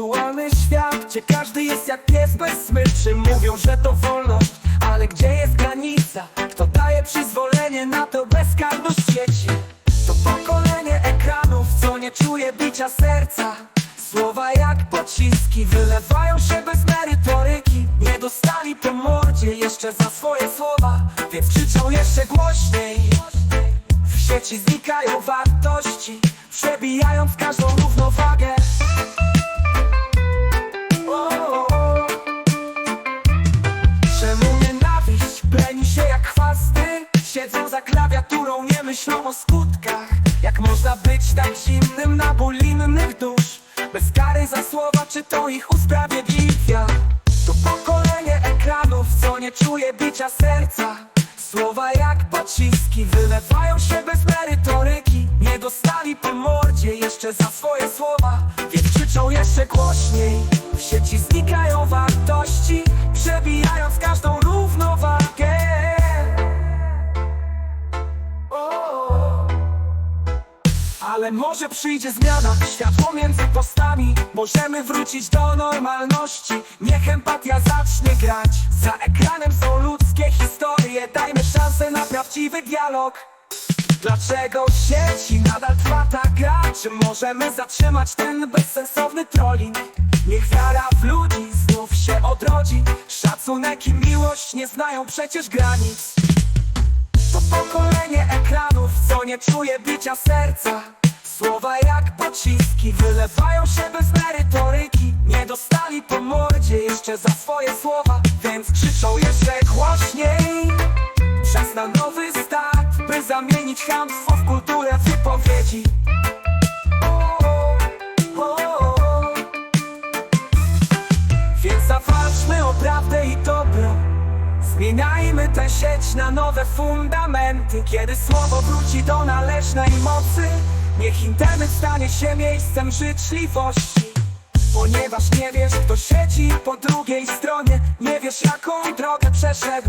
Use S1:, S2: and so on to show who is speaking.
S1: wirtualny świat Gdzie każdy jest jak pies bez smyczy. Mówią, że to wolność, ale gdzie jest granica? Kto daje przyzwolenie na to bezkarność sieci? To pokolenie ekranów, co nie czuje bicia serca. Słowa jak pociski wylewają się bez merytoryki. Nie dostali po mordzie jeszcze za swoje słowa Więc krzyczą jeszcze głośniej. W sieci znikają wartości Przebijają w każdą równowagę. Myślą o skutkach. Jak można być tak zimnym na ból innych dusz? Bez kary za słowa, czy to ich usprawiedliwia? To pokolenie ekranów, co nie czuje bicia serca. Słowa jak pociski wylewają się bez merytoryki. Nie dostali po mordzie jeszcze za swoje słowa. Więc krzyczą jeszcze głośniej ale może przyjdzie zmiana, światło między postami. Możemy wrócić do normalności. Niech empatia zacznie grać. Za ekranem są ludzkie historie. Dajmy szansę na prawdziwy dialog. Dlaczego sieci nadal trwa ta gra? Czy możemy zatrzymać ten bezsensowny trolling? Niech wiara w ludzi znów się odrodzi. Szacunek i miłość nie znają przecież granic. To pokolenie ekranów, co nie czuje bicia serca Słowa jak pociski wylewają się bez merytoryki. Nie dostali po mordzie jeszcze za swoje słowa Więc krzyczą jeszcze głośniej. Czas na nowy start, by zamienić chamstwo w kulturę wypowiedzi. Więc zawalczmy o prawdę i dobro. Zmieniajmy tę sieć na nowe fundamenty. Kiedy słowo wróci do należnej mocy Niech internet stanie się miejscem życzliwości. Ponieważ nie wiesz kto siedzi po drugiej stronie Nie wiesz jaką drogę przeszedł